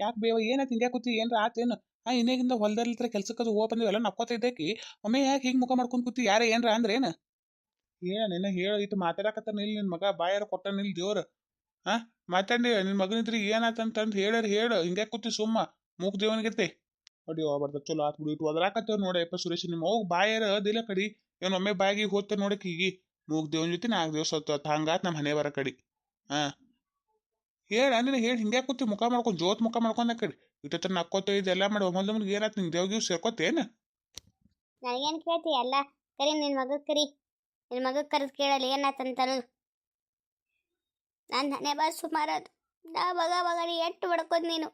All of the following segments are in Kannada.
ಯಾಕೆ ಬೇವ? ಏನ ಹಿಂಗೆ ಕೂತಿ? ಏನ್ರ ಆತೇನು ಆ ಇನ್ನೇಗಿಂದ ಹೊಲದಲ್ಲಿತ್ರ ಕೆಲ್ಸಕ್ಕದು ಹೋಗ ಬಂದಿವೆಲ್ಲ ನಕ್ಕೋತ ಇದ್ದಕ್ಕಿ. ಒಮ್ಮೆ ಯಾಕೆ ಹಿಂಗೆ ಮುಖ ಮಾಡ್ಕೊಂಡು ಕೂತಿ? ಯಾರ ಏನ್ರ ಅಂದ್ರೆ ಏನು? ಏನ ನಿನ್ನ ಹೇಳ ಇಟ್ಟು ಮಾತಾಡಕತ್ತಾನ ನಿಲ್ ನಿನ್ನ ಮಗ? ಬಾಯಾರ ಕೊಟ್ಟ ನಿಲ್ ದೇವ್ರ. ಹಾ ಮಾತಾಡಿ ನಿನ್ನ ಮಗನಿದ್ರಿ ಏನಾತಂತಂದ್ ಹೇಳರ್ ಹೇಳು. ಹಿಂಗೆ ಕೂತಿ ಸುಮ್ಮ. ಮೂಕ್ ದೇವನಿಗಿರ್ತಿ. ಅಡಿ ಹೋಗ್ಬಾರ್ದ, ಚಲೋ ಆತ್ ಬಿಡು. ಇಟ್ಟು ಒದರಾಕತ್ತೇವ್ ನೋಡಪ್ಪ ಸುರೇಶ್ ನಿಮ್ಮ ಹೋಗ್ ಬಾಯಾರ ಅದಿಲ್ಲ ಕಡಿ. ಏನು ಒಮ್ಮೆ ಬಾಯಿಗೆ ಹೋಗ್ತ ನೋಡಕ್ ಈಗ. ಮೂಗ್ ದೇವನ ಜೊತೆ ನಾಲ್ಕು ದಿವಸ ಹೊತ್ತು ಹಂಗಾತ್ ನಮ್ಮ ಹಣೆ ಬರ ಕಡಿ. ಹಾ ಹೇಳ ಅಂದ್ರೆ ಹೇಳಿ ಹಿಂಗೆ ಕೂತಿ ಮುಖ ಮಾಡ್ಕೊಂಡು ಜೋತ್ ಮುಖ ಮಾಡ್ಕೊಂಡ ಕಡಿ ಇಟ್ಟ ನಕ್ಕೋತ ಇದೆಲ್ಲ ಮಾಡಿ ಒಮ್ಮೊಂದು ಮುಂದೆ ಏನಾಯ್ತು ನಿಂಗೆ ದೇವ್ಗಿವ್ ಸೇರ್ಕೋತೇನ ನನಗೇನು ಕೇಳ್ತಿ ಎಲ್ಲ ಕರಿ ನಿನ್ನ ಮಗ ಕರಿ. ನಿನ್ನ ಮಗ ಕರೆದು ಕೇಳಲಿ ಏನಾತಂತಾನು ನಾನು ಹಣೆ ಬಾ ಸುಮಾರು ನಾ ಮಗ ಮಗನಿ ಎಟ್ಟು ಬಡ್ಕೋದ್ ನೀನು?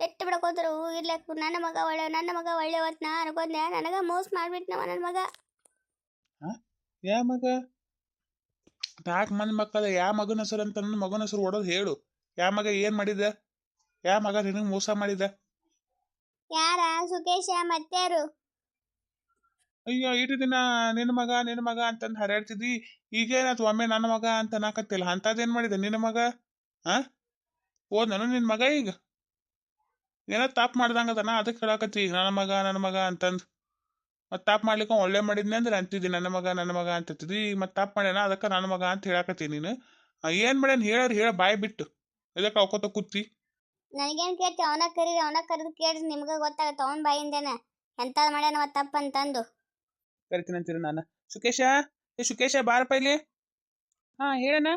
ಎಟ್ಟು ಬಡ್ಕೋದ್ರು ಇರ್ಲಕ್ಕು ನನ್ನ ಮಗ ಒಳ್ಳೆ ನನ್ನ ಮಗ ಒಳ್ಳೆವತ್ ನಾ ಅನ್ಕೊಂಡೆ ನನಗ ಮೋಸ ಮಾಡ್ಬಿಟ್ನವ ನನ್ನ ಮಗ. ಯಾ ಮಗ? ನಾಲ್ಕು ಮಂದಿ ಮಕ್ಕಳ? ಯಾ ಮಗನ ಹೆಸರು ಅಂತ ನನ್ನ ಮಗನ ಹೆಸರು ಓಡೋದು ಹೇಳು. ಯಾ ಮಗ ಏನ್ ಮಾಡಿದ ಯಾ ಮಗ ನಿನಗೆ ಮೋಸ ಮಾಡಿದ ಯಾರ? ಸುಕೇಶ ಮತ್ತಾರು ಅಯ್ಯೋ ಇಟ್ಟು ದಿನ ನಿನ್ನ ಮಗ ನಿನ್ನ ಮಗ ಅಂತಂದು ಹರಡ್ತಿದ್ದಿ ಈಗೇನಾಯ್ತು? ಒಮ್ಮೆ ನನ್ನ ಮಗ ಅಂತ ನಾಕತ್ತಿಲ್ಲ ಅಂಥದ್ದೇನು ಮಾಡಿದೆ ನಿನ್ನ ಮಗ? ಆ? ನಾನು ನಿನ್ನ ಮಗ ಈಗ? ಏನೋ ತಾಪ್ ಮಾಡ್ದಂಗದನ? ಅದಕ್ಕೆ ಹೇಳಕತ್ತಿ. ಈಗ ನನ್ನ ಮಗ ನನ್ನ ಮಗ ಅಂತಂದು. ಮತ್ತೆ ತಾಪ್ ಮಾಡ್ಲಿಕ್ಕೆ ಒಳ್ಳೆ ಮಾಡಿದ್ನಿ ಅಂದ್ರೆ ಅಂತಿದ್ದಿ ನನ್ನ ಮಗ ನನ್ನ ಮಗ ಅಂತಿದ್ದಿ. ಈಗ ಮತ್ತೆ ತಾಪ್ ಮಾಡ್ಯಾನ ಅದಕ್ಕೆ ನನ್ನ ಮಗ ಅಂತ ಹೇಳಾಕತ್ತಿ ನೀನು. ಏನು ಮಾಡ್ಯಾನ ಹೇಳಾರ ಹೇಳ ಬಾಯಿ ಬಿಟ್ಟು. ಇದಕ್ಕೆ ಅವಕೋತ ಕೂತಿ ನನಗೇನು ಕೇಳ್ತಿ ಅವನ ಕರೀರಿ ಅವನ ಕರೆದು ಕೇಳ್ರಿ ನಿಮ್ಗೆ ಗೊತ್ತಾಗತ್ತೆ ಅವನ ಬಾಯಿಂದೇನ ಎಂಥದ್ದು ತಪ್ಪ ತಪ್ಪಂತಂದು ಕರಿತೀನಿ ಅಂತೀರಿ ನಾನು. ಸುಕೇಶ ಏ ಸುಕೇಶ ಬಾರಪ್ಪ ಇಲ್ಲಿ. ಹಾ ಹೇಳಣ್ಣ.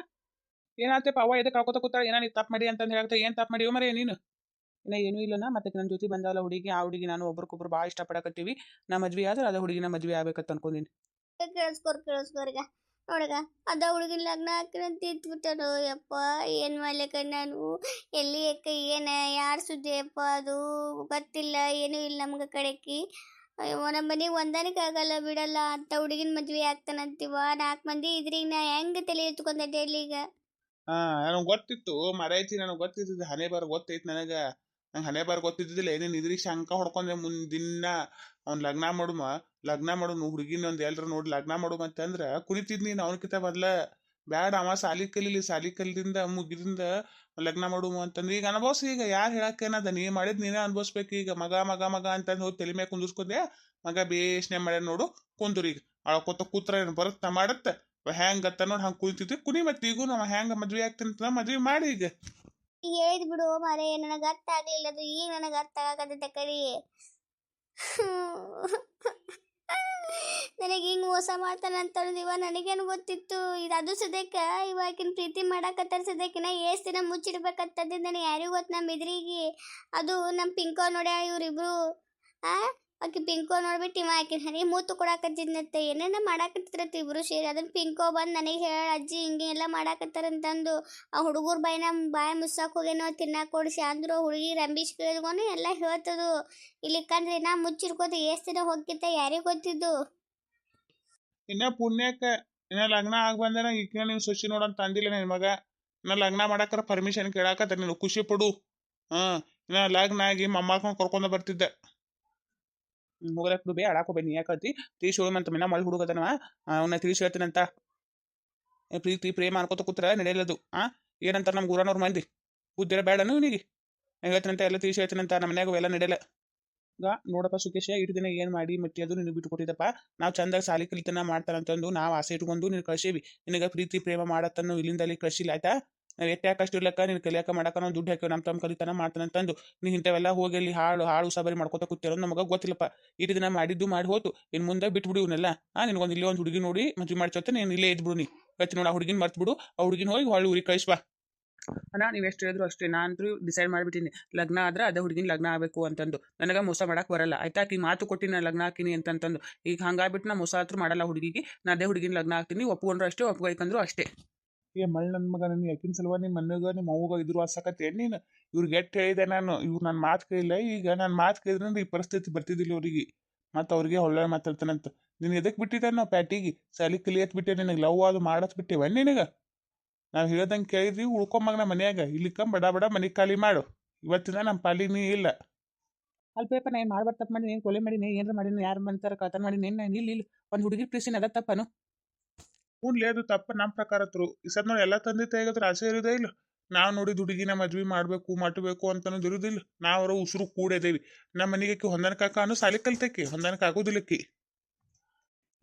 ಏನಾಯ್ತಪ್ಪ ಅವ್ವ ಇದಕ್ಕೆ ಅವಕೋತ ಕೂತಾಳ ಏನ ನೀ ತಪ್ಪು ಮಾಡಿ ಅಂತಂದು ಹೇಳ್ತಾ ಏನು ತಪ್ಪು ಮಾಡಿ ಮರೇ ನೀನು. ಇನ್ನ ಏನೂ ಇಲ್ಲನ ಮತ್ತೆ ನನ್ನ ಜೊತೆ ಬಂದವಲ್ಲ ಹುಡುಗಿ ಆ ಹುಡುಗಿ ನಾನು ಒಬ್ರಿಗೊಬ್ರು ಭಾಳ ಇಷ್ಟಪಡಕತ್ತೀವಿ. ನಾ ಮದ್ವೆ ಆದ್ರೆ ಅದ ಹುಡುಗಿನ ಮದ್ವೆ ಆಗ್ಬೇಕಂತ ಅನ್ಕೊಂಡಿನಿ. ಕೇಳಿಸ್ಕೊರ್ ಕೇಳಿಸ್ಕೊರ್ಗ ನೋಡಗ ಅದ ಹುಡುಗಿನ ಲಗ್ನ ಹಾಕಿರಂತ ಇಟ್ಬಿಟ್ಟರು ಯಪ್ಪ ಏನು ಮಾಡ್ಲಿಕ್ಕ ನಾನು ಎಲ್ಲಿ ಯಾಕ ಏನ ಯಾರು ಸುದ್ದಿ ಅಪ್ಪ ಅದು ಗೊತ್ತಿಲ್ಲ ಏನೂ ಇಲ್ಲ ನಮ್ಗ ಕಡೆಕಿ. ಅಯ್ಯೋ ನಮ್ಮ ಮನೆಗೆ ಹೊಂದಾಣಿಕೆ ಆಗಲ್ಲ ಬಿಡಲ್ಲ ಅಂತ ಹುಡುಗಿನ ಮದ್ವೆ ಆಗ್ತಾನಂತೀವ ನಾಲ್ಕು ಮಂದಿ ಇದ್ರಿಗೆ ನಾ ಹೆಂಗೆ ತಲೆ ಎತ್ಕೊಂಡೆ ಡೈಲಿ ಈಗ? ಹಾ ನನಗೆ ಗೊತ್ತಿತ್ತು ಮರೈತಿ ನನಗೆ ಗೊತ್ತಿತ್ತು ಹಣೆ ಬಾರ ಗೊತ್ತೈತಿ ನನಗೆ. ನಂಗೆ ಹಳೆ ಬಾರಿ ಗೊತ್ತಿದ್ದಿಲ್ಲ ಏನೇನು ಇದ್ರಿಗೆ ಶಂಕ ಹೊಡ್ಕೊಂಡೆ ಮುಂದಿನ ಅವ್ನು ಲಗ್ನ ಮಾಡುಮ, ಲಗ್ನ ಮಾಡುನು ಹುಡುಗಿನ ಒಂದು ಎಲ್ರು ನೋಡಿ ಲಗ್ನ ಮಾಡುಮ ಅಂತಂದ್ರೆ ಕುಣಿತಿದ್ ನೀನು ಅವನಕಿತ ಮೊದ್ಲ ಬ್ಯಾಡ ಅವ ಸಾಲಿ ಕಲೀಲಿ, ಸಾಲಿ ಕಲಿದಿಂದ, ಮುಗಿದಿಂದ ಲಗ್ನ ಮಾಡುಮ ಅಂತಂದ್ರೆ ಈಗ ಅನುಭವಿಸ್, ಈಗ ಯಾರು ಹೇಳಕ್ಕೇನದ ನೀ ಮಾಡಿದ್ ನೀನೇ ಅನುಭವಿಸ್ಬೇಕು, ಈಗ ಮಗ ಮಗ ಮಗ ಅಂತಂದು ಹೋಗಿ ತಲೆ ಮೇಲೆ ಕುಂದಿರ್ಸ್ಕೊಂಡೆ, ಮಗ ಬೇಷ್ಣೆ ಮಾಡ್ಯಾನ ನೋಡು, ಕುಂದ್ರಿ ಈಗ ಅಳ್ಕೊತ ಕೂತ್ರ ಏನು ಬರುತ್ತ ಮಾಡತ್ತ ಅತ್ತ ನೋಡಿ ಹಂಗೆ ಕುಣಿತಿದ್ವಿ, ಕುಣಿ ಮತ್ತೆ ಈಗೂ ನಾವು ಹೆಂಗ ಮದ್ವೆ ಆಗ್ತೀನಿ ಮದ್ವೆ ಮಾಡಿ ಈಗ. ಹೇಳಿದ್ ಬಿಡು ಮಾರೇ, ನನಗೆ ಅರ್ಥ ಆಗಲಿಲ್ಲ ಅದು ಈಗ ನನಗೆ ಅರ್ಥ ಆಗತ್ತೆ ಕರಿ. ನನಗೆ ಹಿಂಗೆ ಮೋಸ ಮಾಡ್ತಾನೆ ಅಂತ ಇವ ನನಗೇನು ಗೊತ್ತಿತ್ತು? ಇದು ಅದು ಸದ್ಯಕ್ಕ ಇವಾಗಿನ ಪ್ರೀತಿ ಮಾಡಕತ್ತಾರ ಸದ್ಯಕ್ಕಿನ ಏಸ್ ದಿನ ಮುಚ್ಚಿಡ್ಬೇಕಂತದ್ದು ನನಗೆ ಯಾರಿಗೂ ಗೊತ್ತು ನಮ್ಮ ಎದುರಿಗೆ? ಅದು ನಮ್ಮ ಪಿಂಕೋ ನೋಡ್ಯ ಇವ್ರಿಬ್ರು? ಆ? ಆಕಿ ಪಿಂಕೋ ನೋಡ್ಬಿಟ್ಟು ಇವ ಆಕೆ ನನಗೆ ಮೂತು ಕೊಡಾಕತ್ತಿದ್ನತ್ತೆ ಏನೇನೋ ಮಾಡಾಕತ್ತಿರತ್ತೆ ಇಬ್ರು ಸೇರಿ. ಅದನ್ನ ಪಿಂಕೋ ಬಂದು ನನಗೆ ಹೇಳ ಅಜ್ಜಿ ಹಿಂಗೆ ಎಲ್ಲ ಮಾಡಾಕತ್ತಾರಂತಂದು ಆ ಹುಡುಗರ ಬಾಯಿನ ಬಾಯಿ ಮುಸ್ಸಾಕ್ ಹೋಗೇನೋ ತಿನ್ನಾಕ ಕೊಡಿಸಿ ಅಂದ್ರು. ಹುಡುಗಿ ರಂಬೀಶ್ ಕೇಳ್ಕೊಂಡು ಎಲ್ಲ ಹೇಳ್ತದು ಇಲ್ಲಿ ಕಂಡ್ರೆ ನಾ ಮುಚ್ಚಿರ್ಕೋತ ಎಷ್ಟ್ ದಿನ ಹೋಗಿತ್ತ ಯಾರಿಗೆ ಗೊತ್ತಿದ್ದು? ಇನ್ನ ಪುಣ್ಯಕ್ಕ, ಇನ್ನ ಲಗ್ನ ಆಗ ಬಂದನ ಈಗ ನೀನು ಸೊಸಿ ನೋಡಂತ ಅಂದಿಲ್ಲ ನಿನ್ ಮಗ. ಇನ್ನ ಲಗ್ನ ಮಾಡಾಕರ ಪರ್ಮಿಷನ್ ಕೇಳಾಕತ್ತ ನೀನು ಖುಷಿ ಪಡು. ಹಾ ಇನ್ನ ಲಗ್ನ ಆಗಿ ಮೊಮ್ಮಕ್ಕಳನ್ನ ಕರ್ಕೊಂಡ ಬರ್ತಿದ್ದೆ. ಹೋಗ್ಲಕ್ ಬೇ, ಅಳಾಕೋ ನೀ ಯಾಕತಿ ತಿಳಿಸಿ ಹೋಗಂತ ಮಿನ ಮಳೆ ಹುಡುಗದನವ. ಅವನ್ನ ತಿಳಿಸಿ ಹೇಳ್ತೀನಂತ. ಪ್ರೀತಿ ಪ್ರೇಮ ಅನ್ಕೋತ ಕೂತ್ರ ನಡೆಯಲ್ಲದು. ಆ ಏನಂತಾರ ನಮ್ಮ ಗುರನವ್ರ ಮಂದಿ? ಬುದ್ಧಿರ ಬೇಡನು ಇವನಿಗೆ ಹೇಳ್ತೀನಂತ, ಎಲ್ಲ ತಿಳಿಸಿ ಹೇಳ್ತೀನಂತ ನಮ್ಮ ಮನ್ಯಾಗ ಎಲ್ಲ ನಡೆಯಲ್ಲ. ಈಗ ನೋಡಪ್ಪ ಸುಖೇಶ ಇಟ್ಟು ದಿನ ಏನು ಮಾಡಿ ಮತ್ತೆ ಅದು ನಿನಗೆ ಬಿಟ್ಟು ಕೊಟ್ಟಿದ್ದಪ್ಪ? ನಾವು ಚಂದಾಗ ಸಾಲಿ ಕಲಿತನ ಮಾಡ್ತಾರಂತಂದು ನಾವು ಆಸೆ ಇಟ್ಕೊಂಡು ನೀನು ಕಳ್ಸೇವಿ. ನಿನಗೆ ಪ್ರೀತಿ, ಪ್ರೇಮ ಮಾಡತ್ತನ್ನು ಇಲ್ಲಿಂದ ಅಲ್ಲಿ ಕಳ್ಸಿಲ್ಲ, ಆಯ್ತಾ? ನಾವು ಯಾಕಷ್ಟು ಇರ್ಲಕ್ಕ, ನೀನು ಕಲಿಯಾಕ ಮಾಡಕ ನಾವು ದುಡ್ಡು ಹಾಕಿ ನಮ್ಮ ತಮ್ಮ ಕಲಿತನ ಮಾಡ್ತಾನಂತಂದು ನೀ ಇಂಥವೆಲ್ಲ ಹೋಗಿ ಅಲ್ಲಿ ಹಾಳು ಹಾಳು ಸಬರಿ ಮಾಡ್ಕೊತ ಕೂತಿರೋ ನಮಗೆ ಗೊತ್ತಿಲ್ಲಪ್ಪ. ಇಟ್ಟು ದಿನ ಮಾಡಿದ್ದು ಮಾಡಿ ಹೋತು. ಇನ್ನು ಮುಂದೆ ಬಿಟ್ಬಿಡು ಇವನ್ನೆಲ್ಲ ಆ ನಿನಗೊಂದು ಇಲ್ಲೇ ಒಂದು ಹುಡುಗಿ ನೋಡಿ, ಮದುವೆ ಮಾಡ್ಸೋತ್ತೆ ನೀನು ಇಲ್ಲೇ ಇದ್ಬಿಡು ನೀ. ಹಚ್ಚಿ ನೋಡಿ ಆ ಹುಡುಗಿನ ಮರ್ತ್ಬಿಡು. ಆ ಹುಡುಗಿನ ಹೋಗಿ ಹೊಳ್ಳಿ ಊರಿಗೆ ಕಳಿಸ್ಬಾ. ಅಣ್ಣ, ನೀವು ಎಷ್ಟು ಹೇಳಿದ್ರು ಅಷ್ಟೇ. ನಾನು ಡಿಸೈಡ್ ಮಾಡಿಬಿಟ್ಟಿನಿ. ಲಗ್ನ ಆದ್ರೆ ಅದೇ ಹುಡುಗಿನ ಲಗ್ನ ಆಗಬೇಕು ಅಂತಂದು. ನನಗೆ ಮೋಸ ಮಾಡಕ್ಕೆ ಬರಲ್ಲ. ಆಯ್ತಾ ಈ ಮಾತು ಕೊಟ್ಟಿನ ನಾನು ಲಗ್ನ ಹಾಕಿನಿ ಅಂತಂತಂದು. ಈಗ ಹಂಗಾಗ್ಬಿಟ್ಟು ನಾ ಮೋಸ ಹತ್ರ ಮಾಡಲ್ಲ ಹುಡುಗಿಗೆ. ನಾ ಅದೇ ಹುಡುಗಿನ ಲಗ್ನ ಹಾಕ್ತೀನಿ. ಒಪ್ಕೊಂಡ್ರು ಅಷ್ಟೇ, ಒಪ್ಕೊಯ್ಕಂದ್ರು ಅಷ್ಟೇ. ಏ ಮಳ್ ನನ್ನ ಮಗ ನನ್ನ ಯಾಕಿನ ಸಲುವ ನಿಮ್ಮ ಮನೆಗ ನಿಮ್ಮ ಅವ್ಗ ಇದ್ರು ಅಸಕತ್ತೆ ನೀನು? ಇವ್ರಿಗೆ ಎಟ್ಟು ಹೇಳಿದೆ ನಾನು. ಇವ್ರು ನನ್ನ ಮಾತು ಕೇಳಿಲ್ಲ. ಈಗ ನನ್ನ ಮಾತು ಕೇಳಿದ್ರೆ ಈ ಪರಿಸ್ಥಿತಿ ಬರ್ತಿದ್ದಿಲ್ಲ ಅವ್ರಿಗೆ. ಮತ್ತು ಅವ್ರಿಗೆ ಒಳ್ಳೆ ಮಾತಾಡ್ತಾನಂತ. ನೀನು ಎದಕ್ಕೆ ಬಿಟ್ಟಿದ್ದೆ ನಾವು ಪ್ಯಾಟಿಗೆ? ಸಾಲಿ ಕಲಿಯತ್ ಬಿಟ್ಟೆ ನಿನಗೆ. ಲವ್ ಅದು ಮಾಡತ್ ಬಿಟ್ಟೇವ ನಿನಗೆ? ನಾವು ಹೇಳ್ದಂಗೆ ಕೇಳಿದ್ರಿ ಉಳ್ಕೊಂಬಾಗ ನಮ್ಮ ಮನ್ಯಾಗ. ಇಲ್ಲಿಕ್ಕ ಬಡ ಬಡ ಮನೆ ಖಾಲಿ ಮಾಡು. ಇವತ್ತಿನ ನಮ್ಮ ಪಾಲಿ ನೀ ಇಲ್ಲ. ಅಲ್ಪೇಪ ನಾನು ಮಾಡ್ಬಾರ್ದು ತಪ್ಪು ಮಾಡಿ, ನೀನು ಕೊಲೆ ಮಾಡಿ, ನೀನು ಏನಾರ ಮಾಡಿ ಯಾರು ಬಂತಾರೆ ಕತನ ಮಾಡಿ, ನೀನು ನಾನು ಇಲ್ಲಿ ಇಲ್ಲಿ. ಒಂದು ಹುಡುಗಿ ಪ್ರೀಸಿನ ಅದ ತಪ್ಪನು. ಹ್ಞೂ ಅದು ತಪ್ಪ ನಮ್ಮ ಪ್ರಕಾರ ತ್ರು. ಈ ಸದ್ ನೋಡಿ ಎಲ್ಲ ತಂದೆ ತೆಗೆದ್ರೆ ಆಸೆ ಇರೋದೇ ಇಲ್ಲ. ನಾವು ನೋಡಿ ಹುಡುಗಿನ ಮದ್ವೆ ಮಾಡಬೇಕು ಮಾಡಬೇಕು ಅಂತ ಅನ್ನೋದು ನಾವು ಅವರ ಉಸಿರು ಕೂಡೇದೇವಿ. ನಮ್ಮ ಮನೆಗೆ ಹೊಂದಾಣಿಕಾಕ ಅನ್ನೋ ಸಾಲಿ ಕಲ್ತಕ್ಕೆ ಹೊಂದಾಣಿಕ ಆಗೋದಿಲ್ಲಕ್ಕಿ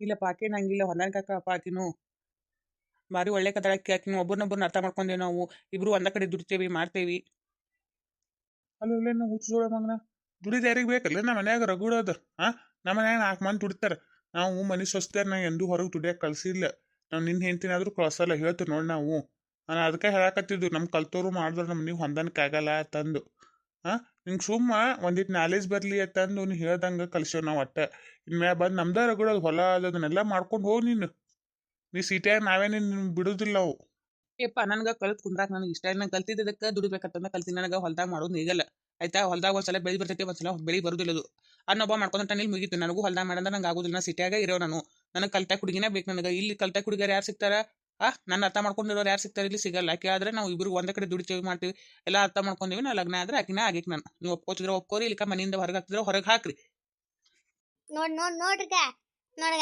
ಇಲ್ಲ ಪಾಕೆ ನಂಗಿಲ್ಲ ಹೊಂದಾಣಿಕಾಕ ಪಾಕಿನೂ ಭಾರಿ ಒಳ್ಳೆ ಕದಳಕ್ಕೆ ಆಕಿನ ಒಬ್ಬರನ್ನೊಬ್ಬರನ್ನ ಅರ್ಥ ಮಾಡ್ಕೊಂಡೇವಿ ನಾವು. ಇಬ್ರು ಒಂದ ಕಡೆ ದುಡಿತೇವಿ ಮಾಡ್ತೇವಿ. ಅಲ್ಲೇ ನಾವು ಹುಚ್ಚೋಳ ಮಗನ. ದುಡಿದ ಯಾರಿಗೆ ಬೇಕಲ್ಲ ನಮ್ಮ ಮನ್ಯಾಗ ರಗುಡ ಹಾಂ ನಮ್ಮ ಮನ್ಯಾಗ ನಾಲ್ಕು ಮಂದಿ ದುಡಿತಾರ. ನಾವು ಮನೆ ಸೊಸ್ತಾರ ನಾ ಎಂದೂ ಹೊರಗೆ ದುಡಿಯಕ್ಕೆ ಕಳ್ಸಿಲ್ಲ. ನಿನ್ನ ಹೆಂಡ್ತಿನಾದ್ರೂ ಕಳ್ಸಲ್ಲ ಹೇಳ್ತೀವಿ ನೋಡಿ ನಾವು. ನಾನು ಅದಕ್ಕೆ ಹೇಳಕತ್ತಿದ್ದು ನಮ್ಮ ಕಲ್ತೋರು ಮಾಡಿದ್ರೆ ನಮ್ಮ ನೀವು ಹೊಂದಾಣಿಕೆ ಆಗಲ್ಲ ತಂದು. ಹಾಂ ನಿಂಗೆ ಸುಮ್ಮ ಒಂದಿಟ್ಟು ನಾಲೇಜ್ ಬರಲಿ ಅಂತಂದು ನೀನು ಹೇಳ್ದಂಗೆ ಕಲಿಸೋ ನಾವು ಒಟ್ಟ ಇನ್ಮ್ಯಾಗ ಬಂದು ನಮ್ದೇ ರಗಡೋದು ಹೊಲ ಅದು ಅದನ್ನೆಲ್ಲ ಮಾಡ್ಕೊಂಡು ಹೋಗಿ ನೀನು. ನೀ ಸಿಟಿಯಾಗ ನಾವೇನು ನಿನ್ನ ಬಿಡೋದಿಲ್ಲ ಅವು. ಏಪ್ಪ, ನನಗೆ ಕಲ್ತು ಕುಂದ್ರಾಕ ನನಗೆ ಇಷ್ಟ ನಂಗೆ ಕಲ್ತಿದ್ದಕ್ಕೆ ದುಡಿಬೇಕಂತಂದ್ರೆ ಕಲ್ತೀನಿ ನನಗೆ ಹೊಲ್ದಾಗ ಮಾಡೋದು ನೀಗಲ್ಲ ಆಯ್ತಾ? ಹೊಲ್ದಾಗ ಒಂದ್ಸಲ ಬೆಳಿ ಬರ್ತೈತಿ, ಒಂದ್ಸಲ ಬೆಳಿ ಬರುದಿಲ್ಲ ಅದು ಅನ್ನೊಬ್ಬ ಮಾಡ್ಕೊಂಡ್ರೆ ಇಲ್ಲಿ ಮುಗೀತು. ನನಗೂ ಹೊಲ್ದಾಗ ಮಾಡಂದ್ರೆ ನಂಗೆ ಆಗೋದಿಲ್ಲ. ಸಿಟಿಯಾಗ ಇರೋ ನಾನು. ನನಗೆ ಕಲ್ತಾ ಹುಡುಗಿನೇ ಬೇಕು ನನಗೆ. ಇಲ್ಲಿ ಕಲ್ತಾ ಹುಡುಗಿಯರು ಯಾರು ಸಿಗ್ತಾರ? ಆ, ನನ್ನ ಅರ್ಥ ಮಾಡ್ಕೊಂಡಿರೋರು ಯಾರು ಸಿಗ್ತಾರೆ ಇಲ್ಲಿ ಸಿಗಲ್ಲ. ಕೇಳಿದ್ರೆ ನಾವು ಇಬ್ರು ಒಂದೇ ಕಡೆ ದುಡಿತೇವೆ, ಮಾಡ್ತೀವಿ, ಎಲ್ಲ ಅರ್ಥ ಮಾಡ್ಕೊಂಡಿವಿ. ನಾ ಲಗ್ನ ಆದ್ರೆ ಆಕಿನ ಆಗಿ ನಾನು. ನೀವು ಒಪ್ಕೋತಿದ್ರೆ ಒಪ್ಕೋರಿ, ಇಲ್ಲಿಕ ಮನೆಯಿಂದ ಹೊರಗೆ ಹಾಕ್ತಿದ್ರೆ ಹೊರಗೆ ಹಾಕ್ರಿ. ನೋಡ್ ನೋಡ್, ನೋಡ್ರಿಗ, ನೋಡ್ಗ.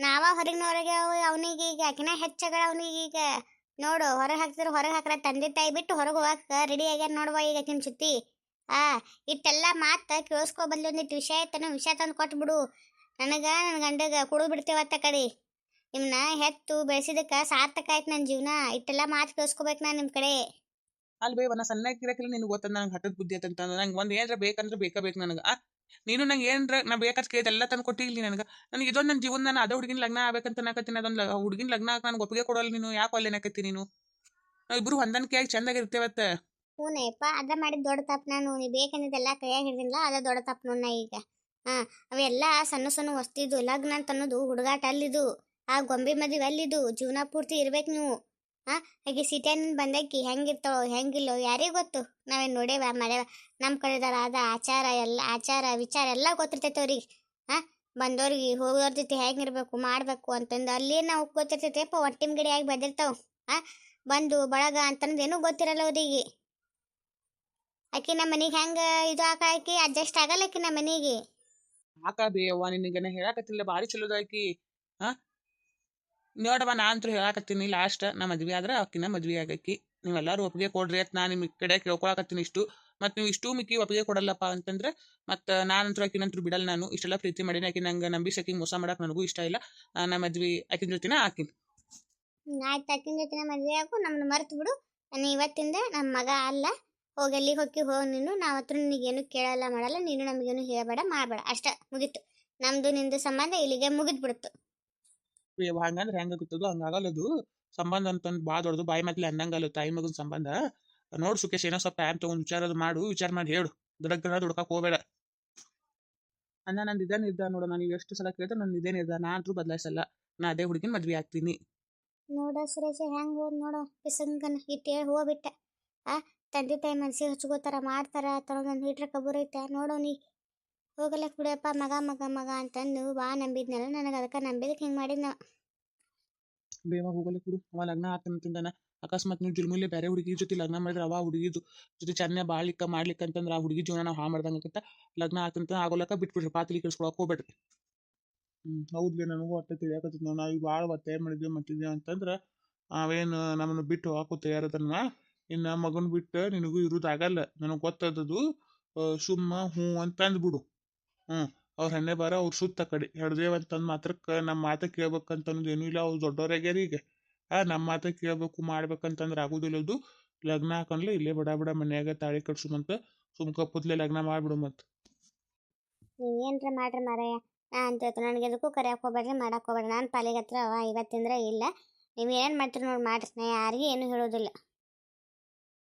ನಾವ ಹೊರಗೆ ಅವನಿಗೆ ಈಗ ಆಕಿನ ಹೆಚ್ಚಗಳ ಅವನಿಗೆ ಈಗ. ನೋಡು, ಹೊರಗೆ ಹಾಕ್ತಿದ್ರೆ ಹೊರಗೆ ಹಾಕ್ರ. ತಂದೆ ತಾಯಿ ಬಿಟ್ಟು ಹೊರಗೆ ಹೋಗಕ್ಕ ರೆಡಿ ಆಗ್ಯಾರ ನೋಡುವ ಈಗ ಆಕಿನ ಸುತ್ತಿ. ಆ, ಇಟ್ಟೆಲ್ಲ ಮಾತ ಕೇಳಿಸ್ಕೊ ಬದ್ಲು ಒಂದಿಟ್ಟು ವಿಷಯ ಐತನ? ವಿಷಯ ತಂದು ಕೊಟ್ಬಿಡು. ನನಗ ನನ್ನ ಗಂಡಗ ಕುಡಿದು ಬಿಡ್ತೇವತ್ತ ಕಡೆ. ನಿಮ್ನ ಹೆತ್ತು ಬೆಳೆಸಿದಕ್ಕೆ ಸಾರ್ಥಕ ಆಯ್ತು ನನ್ನ ಜೀವನ. ಇಟ್ಟೆಲ್ಲ ಮಾತು ಕೇಳಿಸ್ಕೊಬೇಕು ನಾನು ನಿಮ್ಮ ಕಡೆ. ಅಲ್ಲಿ ಬೇ ನಾ ಸಣ್ಣ ಇರಕ್ಕಿಲ್ಲ ನಿನಗೆ ಗೊತ್ತದ ನಂಗೆ ಹಠದ ಬುದ್ಧಿ ಅಂತ ನಂಗೆ ಒಂದು ಏನ್ರ ಬೇಕಂದ್ರೆ ಬೇಕೇ ಬೇಕು ನನಗೆ. ಆ ನೀನು ನಂಗೆ ಏನ್ರ ನಾ ಬೇಕಾದ್ ಕೇಳಿದ ಎಲ್ಲ ತಂದು ಕೊಟ್ಟಿಲ್ಲ ನನಗೆ. ನನಗೆ ಇದೊಂದು ನನ್ನ ಜೀವನ ನಾನು ಅದೇ ಹುಡುಗಿನ ಲಗ್ನ ಆಗ್ಬೇಕಂತ ನಾಕತ್ತೀನಿ ಅದೊಂದು ಹುಡುಗಿನ ಲಗ್ನ ಆಗ ನನಗೆ ಒಪ್ಪಿಗೆ ಕೊಡಲ್ಲ ನೀನು. ಯಾಕೆ ಅಲ್ಲಿ ನಾಕತ್ತಿ ನೀನು? ನಾವು ಇಬ್ರು ಹೊಂದಾಣಿಕೆಯಾಗಿ ಚಂದಾಗಿರ್ತೇವತ್ತ ಹೂನೇಪ್ಪ ಅದ ಮಾಡಿದ ದೊಡ್ಡ ತಪ್ಪು ನಾನು. ನೀ ಬೇಕಂದಿದ್ದೆಲ್ಲ ಕೈಯಾಗ ಹಿಡಿದಿಲ್ಲ ಅದ ದೊಡ್ಡ ತಪ್ಪು ನೋಡ್ ಈಗ. ಹಾ, ಅವೆಲ್ಲ ಸಣ್ಣ ಸಣ್ಣ ವಸ್ತಿದ್ದು ಲಗ್ನ ಅಂತ ಅನ್ನೋದು ಹುಡುಗಾಟ ಅಲ್ಲಿದು ಆ ಗೊಂಬೆ ಮದುವೆ ಅಲ್ಲಿದು ಜೀವನ ಪೂರ್ತಿ ಇರ್ಬೇಕು ನೀವು. ಹಾ, ಹಾಗೆ ಸಿಟಿಯನ್ನು ಬಂದಾಕಿ ಹೆಂಗಿರ್ತಾವೋ ಹೆಂಗಿಲ್ಲೋ ಯಾರಿಗೆ ಗೊತ್ತು. ನಾವೇನು ನೋಡೇವ ಮಾಡ್ಯಾವ ನಮ್ಮ ಕಡೆದಾರ ಅದ ಆಚಾರ ಎಲ್ಲ, ಆಚಾರ, ವಿಚಾರ ಎಲ್ಲ ಗೊತ್ತಿರ್ತೈತೆ ಅವ್ರಿಗೆ. ಹಾ ಬಂದವ್ರಿಗೆ ಹೋಗೋರ್ ಜೊತೆ ಹೆಂಗಿರ್ಬೇಕು, ಮಾಡ್ಬೇಕು ಅಂತಂದು ಅಲ್ಲಿ ನಾವು ಗೊತ್ತಿರ್ತೈತೆಪ್ಪ ಒಟ್ಟಿನ ಗಡಿಯಾಗಿ ಬಂದಿರ್ತಾವ. ಹಾ, ಬಂದು ಬಳಗ ಅಂತಂದು ಏನೂ ಗೊತ್ತಿರಲ್ಲ ಅವ್ರಿಗೆ. ಆಕಿ ನಮ್ಮ ಮನೆಗೆ ಹೆಂಗೆ ಇದು ಹಾಕಿ ಅಡ್ಜಸ್ಟ್ ಆಗಲ್ಲ ಆಕಿ ನಮ್ಮ ಮನೆಗೆ ಆಕ ಬೇಯವ್ವ ನಿನಗೇನ ಹೇಳಕತ್ತಿಲ್ಲ ಭಾರಿ ಚಲೋದಾಕಿ ಹಾ? ನೋಡವ್ವ ನಾ ಅಂತೂ ಹೇಳಾಕತ್ತೀನಿ ಲಾಸ್ಟ್ ನಾ ಮದ್ವೆ ಆದ್ರೆ ಆಕಿನ ಮದ್ವೆ ಆಗಕ್ಕಿ ನೀವೆಲ್ಲರೂ ಒಪ್ಪಿಗೆ ಕೊಡ್ರಿ ಅಂತ ನಾ ನಿಮ್ ಕಡೆ ಕೇಳ್ಕೊಳಕತ್ತೀನಿ ಇಷ್ಟು. ಮತ್ತು ನೀವು ಇಷ್ಟು ಮಿಕ್ಕಿ ಒಪ್ಪಿಗೆ ಕೊಡಲ್ಲಪ್ಪ ಅಂತಂದ್ರೆ, ಮತ್ತು ನಾನಂತೂ ಆಕಿನಂತರೂ ಬಿಡಲ್ಲ ನಾನು. ಇಷ್ಟೆಲ್ಲ ಪ್ರೀತಿ ಮಾಡೀನಿ ಆಕಿ ನಂಗೆ ನಂಬಿಸಿ ಆಕಿಗೆ ಮೋಸ ಮಾಡಕ್ಕೆ ನನಗೂ ಇಷ್ಟ ಇಲ್ಲ. ನಾ ಮದ್ವೆ ಆಕಿನ ಜೊತೆನ ಆಕಿನ ಆಯ್ತು, ಆಕಿನ ಜೊತೆ ಮದುವೆ ಆಗು ನಮ್ಮನ್ನ ಮರ್ತು ಬಿಡು. ನಾನು ಇವತ್ತಿಂದ ನಮ್ಮ ಮಗ ಅಲ್ಲ. ಹೋಗಿ ಅಲ್ಲಿಗೆ ಹೋಗಿ ಹೋಗಿ ನೀನು ನಾವು ಹತ್ರ ನಿನಗೇನು ಕೇಳಲ್ಲ ಮಾಡಲ್ಲ ನೀನು ನಮಗೇನು ಹೇಳಬೇಡ ಮಾಡಬೇಡ. ಅಷ್ಟ ಮುಗೀತು. ನಮ್ದು ನಿಂದು ಸಂಬಂಧ ಇಲ್ಲಿಗೆ ಮುಗಿದ್ ಬಿಡ್ತು ಇವ್ ಹಂಗಂದ್ರೆ ಹೆಂಗಾಗುತ್ತದು ಹಂಗಾಗಲ್ಲದು ಸಂಬಂಧ ಅಂತಂದು ಭಾಳ ದೊಡ್ಡದು ಬಾಯಿ ಮತ್ಲೆ ಅನ್ನಂಗಲ್ಲ ತಾಯಿ ಮಗನ ಸಂಬಂಧ. ನೋಡು ಸುಖೇಶ್ ಏನೋ ಸ್ವಲ್ಪ ಟೈಮ್ ತೊಗೊಂಡು ವಿಚಾರ ಮಾಡು ವಿಚಾರ ಮಾಡಿ ಹೇಳು. ದೊಡ್ಡ ದುಡ್ಕಕ್ಕೆ ಹೋಗಬೇಡ. ಅಣ್ಣ ನಂದು ಇದೇ ನಿರ್ಧಾರ ನೋಡು ನಾನು ಎಷ್ಟು ಸಲ ಕೇಳಿದ್ರೆ ನನ್ನ ಇದೇ ನಿರ್ಧಾರ. ನಾ ಅಂತೂ ಬದಲಾಯಿಸಲ್ಲ. ನಾ ಅದೇ ಹುಡುಗಿನ ಮದ್ವೆ ಆಗ್ತೀನಿ. ನೋಡ ಸುರೇಶ ಹೆಂಗ್ ಹೋದ್ ನೋಡ. ಪಿಸಂಗನ ಇಟ್ಟು ಹೇಳಿ ಹೋಗ್ಬಿಟ್ಟ. ಆ ತಂದೆ ತಾಯಿ ಮನಸ್ಸಿಗೆ ಹಚ್ಕೋತಾರ ಮಾಡ್ತಾರ ತನಗೊಂದು ಹೀಟ್ರ ಕಬೂರ್ ಐತೆ ನೋಡೋನಿ ಹೋಗಲ್ಲ ಹೋಗಲಕ್ ಬಿಡಪ್ಪ ಮಗ ಮಗ ಮಗ ಅಂತಂದು ಬಾ ನಂಬಿದ್ನಲ್ಲ ನನಗೆ ಅದಕ್ಕೆ ನಂಬಿದಕ್ಕೆ ಹಿಂಗೆ ಮಾಡಿದ್ನ. ಬೇವ ಹೋಗಲ್ಲ ಬಿಡು. ಅವ ಲಗ್ನ ಆಗ್ತಾನಂತಂದಾನ ಅಕಸ್ಮಾತ್ ನೀವು ಜುಲ್ಮುಲ್ಲೆ ಬೇರೆ ಹುಡುಗಿ ಜೊತೆ ಲಗ್ನ ಮಾಡಿದ್ರೆ ಅವ ಹುಡುಗಿದು ಜೊತೆ ಚೆನ್ನ ಬಾಳಿಕ ಮಾಡ್ಲಿಕ್ಕೆ ಅಂತಂದ್ರೆ ಆ ಹುಡುಗಿ ಜೀವನ ನಾವು ಹಾಳು ಮಾಡ್ದಂಗಂತ ಲಗ್ನ ಆಗ್ತಂತ ಆಗೋಲಕ್ಕ ಬಿಟ್ಬಿಡ್ರಿ ಪಾತ್ರಿ ಕಳ್ಸ್ಕೊಳಕ್ ಹೋಗ್ಬೇಡ್ರಿ. ಹ್ಮ್ ಹೌದ್ಲಿ ನನಗೂ ಅಟ್ಟ ತಿಳಿಯಾಕತ್ತದ ನಾವು ಈಗ ಭಾಳ ಒತ್ತಾಯ ಮಾಡಿದ್ವಿ ಮತ್ತಿದ್ವಿ ಅಂತಂದ್ರೆ ಅವೇನು ನಮ್ಮನ್ನು ಬಿಟ್ಟು ಹಾಕೋ ತಯಾರದನ್ನ ಇನ್ನು ಮಗನ ಬಿಟ್ಟು ನಿನಗೂ ಇರೋದಾಗಲ್ಲ ನನಗೆ ಗೊತ್ತದದು ಸುಮ್ಮ ಹ್ಞೂ ಅಂತ ಅಂದ್ಬಿಡು. ಹ್ಞೂ, ಅವ್ರ ಹನ್ನೆ ಬಾರ ಅವ್ರ ಸುತ್ತ ಕಡೆ. ಹಿಡ್ದೇವ್ ಅಂತಂದು ಮಾತ್ರಕ್ಕೆ ನಮ್ಮ ಮಾತ ಕೇಳ್ಬೇಕಂತ ಏನೂ ಇಲ್ಲ. ಅವ್ರು ದೊಡ್ಡವ್ರಾಗ್ಯಾರ ಈಗ. ಆ ನಮ್ಮ ಮಾತ ಕೇಳಬೇಕು, ಮಾಡ್ಬೇಕಂತಂದ್ರೆ ಆಗೋದಿಲ್ಲ ಅದು. ಲಗ್ನ ಹಾಕೊಂಡ್ಲೆ ಇಲ್ಲೇ ಬಡ ಬಡ ಮನ್ಯಾಗ ತಾಳಿ ಕಟ್ಸುಮಂತ ಸುಮ್ಕಪ್ಪದ್ಲೆ ಲಗ್ನ ಮಾಡ್ಬಿಡು ಮತ್ತೆ ಏನ್ರ ಮಾಡ್ರಿ ಮಾರಾಯ. ನಾ ಅಂತ ನನಗೆ ಎದಕ್ಕೂ ಕರೆಯಕ್ಕೆ ಹೋಗ್ಬೇಡ್ರಿ ಮಾಡಕ್ಕೆ ಹೋಗ್ಬೇಡ್ರಿ. ನಾನು ಪಾಲಿಗೆ ಹತ್ರ ಅವ ಇವತ್ತಿಂದ್ರ ಇಲ್ಲ. ನೀವು ಏನು ಮಾಡ್ತೀರಿ ನೋಡಿ, ಮಾಡ್ರಿ ನಾ ಯಾರಿಗೂ ಏನು ಹೇಳೋದಿಲ್ಲ.